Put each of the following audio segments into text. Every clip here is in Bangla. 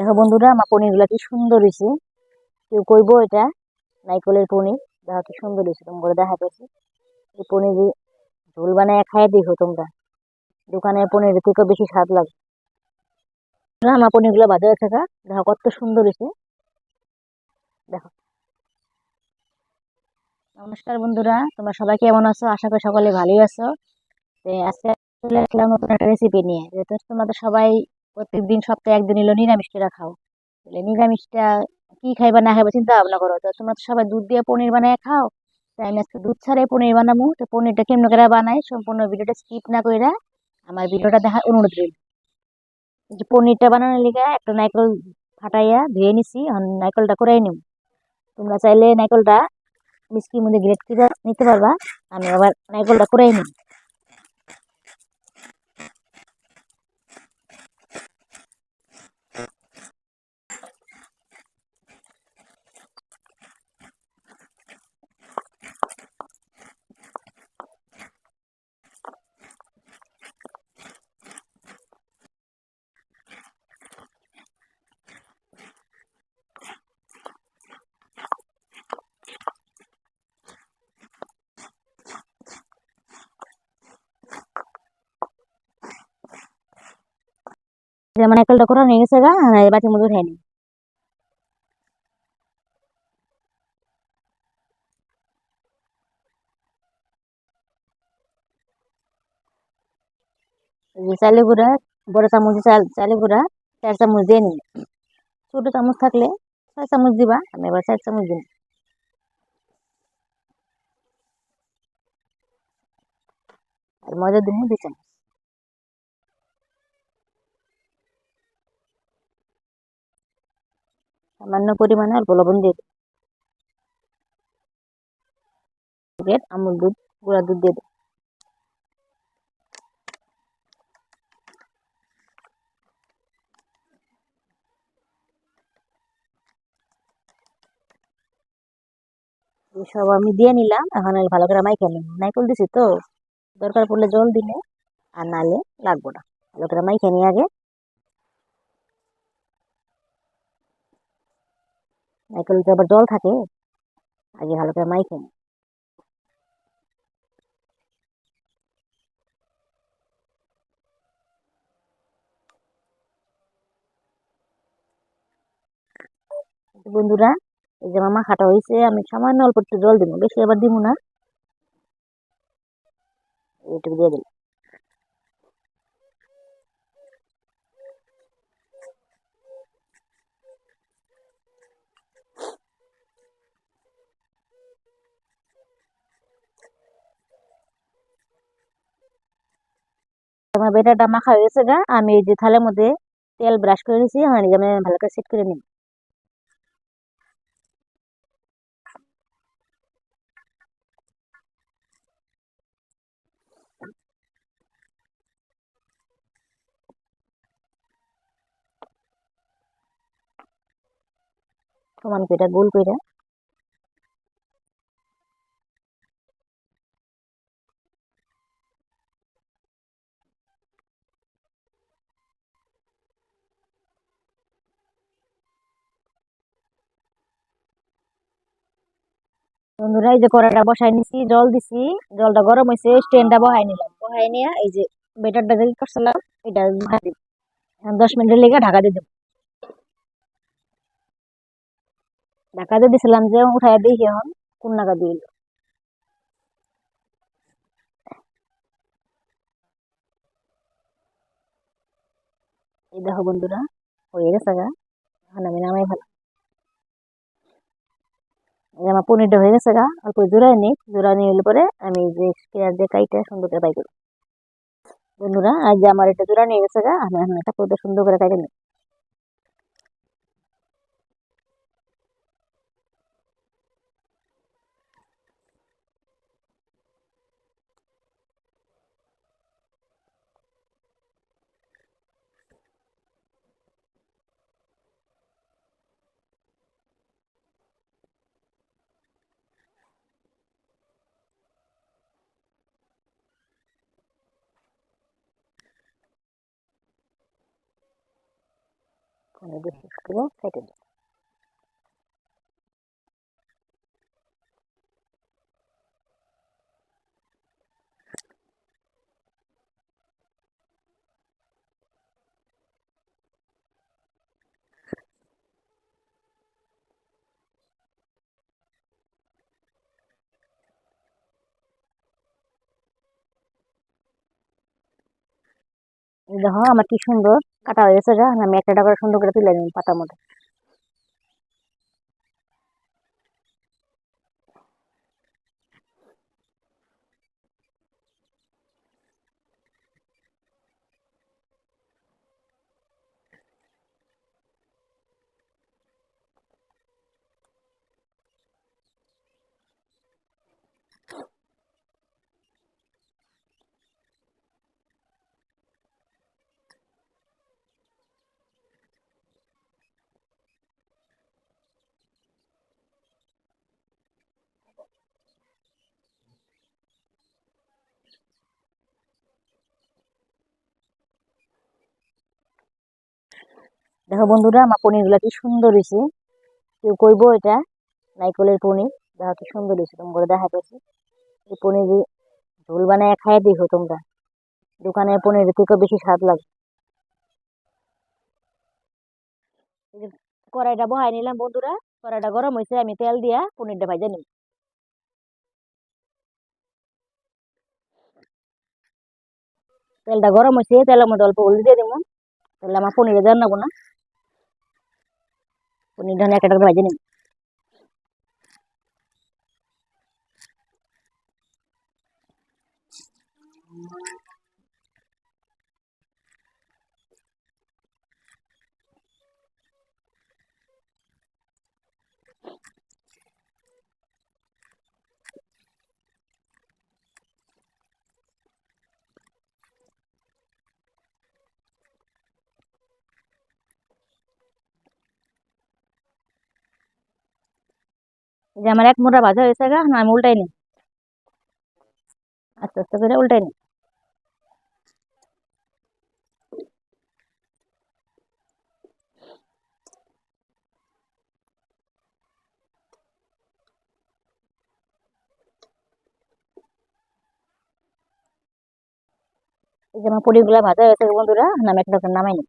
দেখো বন্ধুরা, আমার পনিরগুলো কি সুন্দর হয়েছে। কেউ কইবো এটা? নাইকলের পনির। দেখো কি সুন্দর হয়েছে তোমরা দেখা পেয়েছি এই পনির ঝোল বানায় খাই দেখো তোমরা। দোকানের পনির থেকেও বেশি স্বাদ লাগে। আমার পনিরগুলো বাজে আছে গা। দেখো কত সুন্দর হয়েছে। দেখো। নমস্কার বন্ধুরা, তোমরা সবাই কেমন আছো? আশা করি সকলে ভালোই আছো। আজকে চলে আসলাম নতুন একটা রেসিপি নিয়ে। যেহেতু তোমাদের সবাই প্রত্যেকদিন সপ্তাহে একদিন এলো নিরামিষটা খাও। তাহলে নিরামিষটা কি খাইবা না খাইবা চিন্তা ভাবনা করো। তো তোমরা তো সবাই দুধ দিয়ে পনির বানায় খাও। তাই আমি আজকে দুধ ছাড়াই পনির বানাবো। তো পনিরটা কেমন করে বানাই সম্পূর্ণ ভিডিওটা স্কিপ না কইরা আমার ভিডিওটা দেখার অনুরোধ রইল। যে পনিরটা বানানোর লিগে একটা নারকেল ফাটাইয়া ধুয়ে নিছি, এখন নারকেলটা করাই নিব। তোমরা চাইলে নারকেলটা মিষ্টির মধ্যে গ্রেট করে নিতে পারবা। আমি আবার নারকেলটা করাই নিব। যে আমার নারকেলটা করা হয়ে গেছে গা আর এই বাটির মধ্যে উঠাই নিব এই যে চালের গুঁড়া বড় চামচ চাল চালের গুঁড়া চার চামচ দিয়ে নিন ছোট চামচ থাকলে ছয় চামচ দিবা আমি এবার চার চামচ দিন আর মজা দিন দুই চামচ সামান্য পরিমাণে অল্প লবণ দিয়ে দিন আমুল দুধ, গুঁড়া দুধ দিয়ে সব আমি দিয়ে নিলাম, এখন ভালো করে মাইখে নিব। নাইকল দিছি তো, দরকার পড়লে জল দিলে, আর নালে লাগবো না। ভালো করে মাইখে নিয়ে আগে নাইকল তো আবার জল থাকে, আগে ভালো করে নিই। বন্ধুরা, এই যে মামা খাটা হয়েছে, আমি সামান্য অল্প একটু জল দিব, বেশি আবার দিব না। এইটুকু দিয়ে দিলাম। আমার বেটাটা মাখা হয়ে গেছে গা, আমি এই যে থালের মধ্যে তেল ব্রাশ করে নিয়েছি আমার আমি ভালো করে সেট করে নিই সমান কইরা গোল কইরা? বন্ধুরা, এই যে কড়াইটা বসাই নিছি, জল দিছি। জলটা গরম হয়েছে স্ট্যান্ডটা বহাই নিলাম। বহাই নিয়ে এই যে বেটারটা যে করছিলাম, এটা এখন দশ মিনিটের লেগে ঢাকা দিয়ে দেবো ঢাকা দিয়ে দিছিলাম যে উঠাই দেখি এখন কোন নাগা দিল। এই দেখো বন্ধুরা, হয়ে গেছে গা। এখন আমি নামাই ভালো আমার পনিরটা হয়ে গেছে গা। অল্প জোড়ায় নিই। জোড়া নিয়ে এলে পরে আমি যে পেঁয়াজ দিয়ে কাইটা সুন্দর করে বাই করি বন্ধুরা, আজ আমার এটা জোড়া নিয়ে গেছে গা, আমি এখন পুরো সুন্দর করে কাইটে নিই। পনির বেশি করে কেটে দিই এই দেখো আমার কি সুন্দর কাটা হয়ে গেছে যা। আমি একটা করে সুন্দর করে তুলে নিলাম পাতার মধ্যে। দেখো বন্ধুরা, আমার পনিরগুলা কি সুন্দর হয়েছে। কেউ কইবো এটা? নাইকলের পনির। দেখো কি সুন্দর হয়েছে তুমি করে দেখা পেয়েছি এই পনির ঝোল বানায় খাইয়ে দেখো তোমরা। দোকানে পনির থেকে বেশি স্বাদ লাগে। কড়াইটা বহাই নিলাম বন্ধুরা। কড়াইটা গরম হয়েছে, আমি তেল দিয়া পনিরটা ভাজা নিই। তেলটা গরম হয়েছে, তেলের মধ্যে অল্প হলদি দিয়ে দিব তাহলে আমার পনিরে নেব না। ধানে একটা করে যে আমার এক মোটা ভাজা হয়েছে গা না আমি উল্টাই নিই। আস্তে আস্তে করে উল্টাই নিই। এই যে আমার পনিরগুলা ভাজা হয়েছে বন্ধুরা না আমি একটা নামাই না,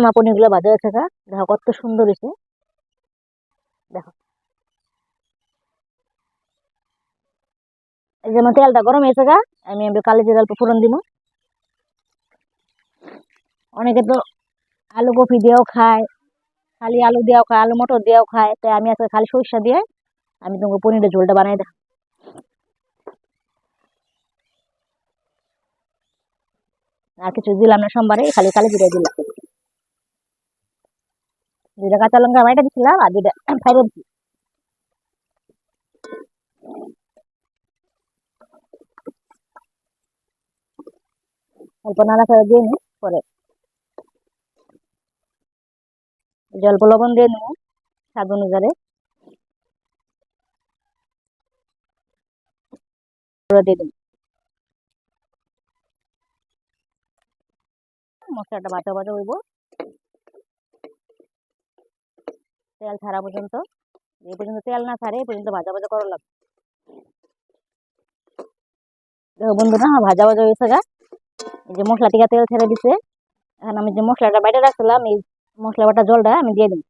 আমার পনিরগুলো ভাজা হয়েছে গা দেখো কত সুন্দর হয়েছে। দেখো। এই যে আমার তেলটা গরম হয়েছে গা, আমি কালি জিরা অল্প ফোড়ন দিব অনেকে তো আলু কপি দিয়েও খায়, খালি আলু দিয়েও খায়, আলু মটর দিয়েও খায়। তাই আমি আজকে খালি সরিষা দিয়ে আমি তোমাকে পনিরের ঝোলটা বানাই দেখ আর কিছু দিলাম না সোমবারে, খালি কালি জিরা দিলাম। দুইটা কাঁচা লঙ্কা বাইটা দিছিলাম আর দুইটা খাইবে দিছি অল্প নাড়া করে দিয়ে নি পরে অল্প লবণ দিয়ে নেব স্বাদ অনুসারে দিয়ে দেবো মশলাটা বাটা বাটা হইব তেল ছাড়া পর্যন্ত এই পর্যন্ত তেল না ছাড়ে এই পর্যন্ত ভাজা ভাজা করা লাগবে। দেখো বন্ধুরা আমার ভাজা ভাজা হয়েছে গা। এই যে মশলা টিকা তেল ছেড়ে দিছে। এখন আমি যে মশলাটা বাইরে রাখছিলাম, এই মশলা বাটা জলটা আমি দিয়ে দিই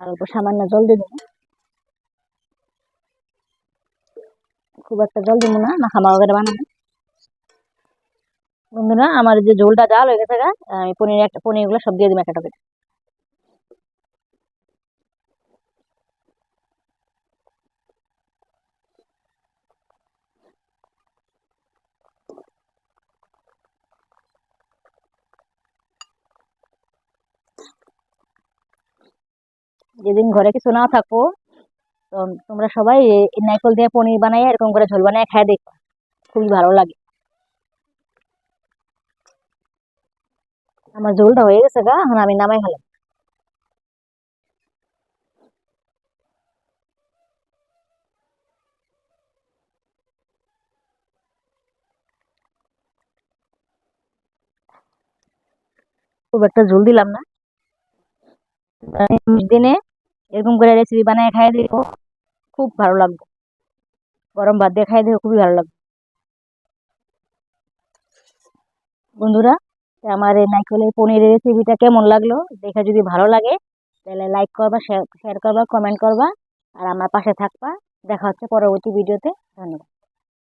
আর অল্প সামান্য জল দিয়ে দেবো। খুব একটা জল দিব না খামা করে বানাবো। বন্ধুরা, আমার যে ঝোলটা জাল হয়ে গেছে আমি পনির একটা পনিরগুলো সব দিয়ে দিবো একটা করে যেদিন ঘরে কিছু না থাকো তোমরা সবাই এই নারকেল দিয়ে পনির বানাই এরকম করে ঝোল বানাই খাই দেখো খুবই ভালো লাগে। আমার ঝোলটা হয়ে গেছে গা, এখন আমি নামাই খেলাম খুব একটা ঝোল দিলাম না। দিনে এরকম করে রেসিপি বানায় খাই দিব খুব ভালো লাগবে। গরম ভাত দিয়ে খাই দিও খুবই ভালো লাগবে। বন্ধুরা আমার এই নাইকলের পনিরের রেসিপিটা কেমন লাগল? দেখে যদি ভালো লাগে, তাহলে লাইক করবা শেয়ার করবা কমেন্ট করবা, আর আমার পাশে থাকবা। দেখা হচ্ছে পরবর্তী ভিডিওতে ধন্যবাদ।